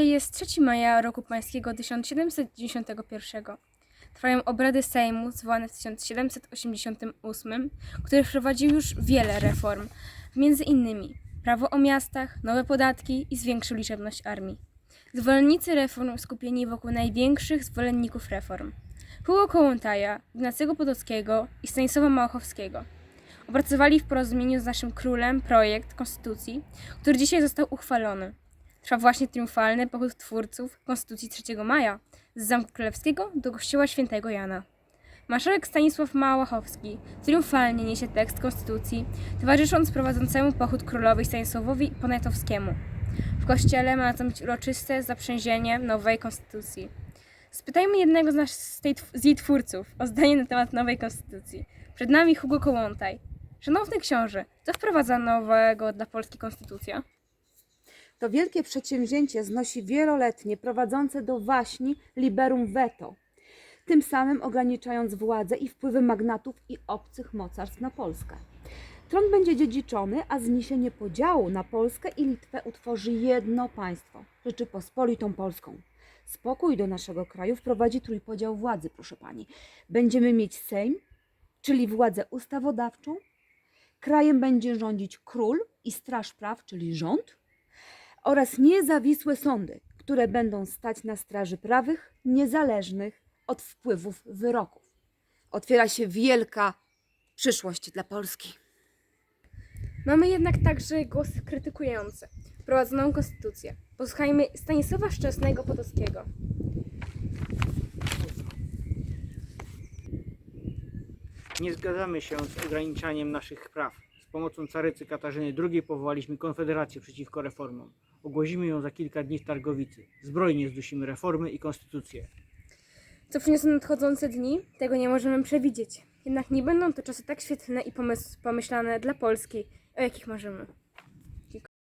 Jest 3 maja roku pańskiego 1791. Trwają obrady Sejmu zwołane w 1788, który wprowadził już wiele reform, między innymi prawo o miastach, nowe podatki i zwiększył liczebność armii. Zwolennicy reform skupieni wokół największych zwolenników reform. Hugo Kołłątaja, Ignacego Potockiego i Stanisława Małachowskiego. Opracowali w porozumieniu z naszym królem projekt konstytucji, który dzisiaj został uchwalony. Trwa właśnie triumfalny pochód twórców Konstytucji 3 maja z Zamku Królewskiego do Kościoła Świętego Jana. Marszałek Stanisław Małachowski triumfalnie niesie tekst Konstytucji, towarzysząc prowadzącemu pochód królowej Stanisławowi Poniatowskiemu. W kościele ma nastąpić uroczyste zaprzężenie nowej Konstytucji. Spytajmy jednego z, nas, z, tej, z jej twórców o zdanie na temat nowej Konstytucji. Przed nami Hugo Kołłątaj. Szanowny książę, co wprowadza nowego dla Polski Konstytucja? To wielkie przedsięwzięcie znosi wieloletnie, prowadzące do waśni liberum veto, tym samym ograniczając władzę i wpływy magnatów i obcych mocarstw na Polskę. Tron będzie dziedziczony, a zniesienie podziału na Polskę i Litwę utworzy jedno państwo Rzeczypospolitą Polską. Spokój do naszego kraju wprowadzi trójpodział władzy, proszę pani. Będziemy mieć Sejm, czyli władzę ustawodawczą, krajem będzie rządzić król i straż praw, czyli rząd, oraz niezawisłe sądy, które będą stać na straży prawych, niezależnych od wpływów wyroków. Otwiera się wielka przyszłość dla Polski. Mamy jednak także głosy krytykujące wprowadzoną konstytucję. Posłuchajmy Stanisława Szczęsnego Potockiego. Nie zgadzamy się z ograniczaniem naszych praw. Pomocą carycy Katarzyny II powołaliśmy Konfederację przeciwko reformom. Ogłosimy ją za kilka dni w Targowicy. Zbrojnie zdusimy reformy i konstytucję. Co przyniosą nadchodzące dni, tego nie możemy przewidzieć. Jednak nie będą to czasy tak świetlne i pomysł, pomyślane dla Polski, o jakich marzymy.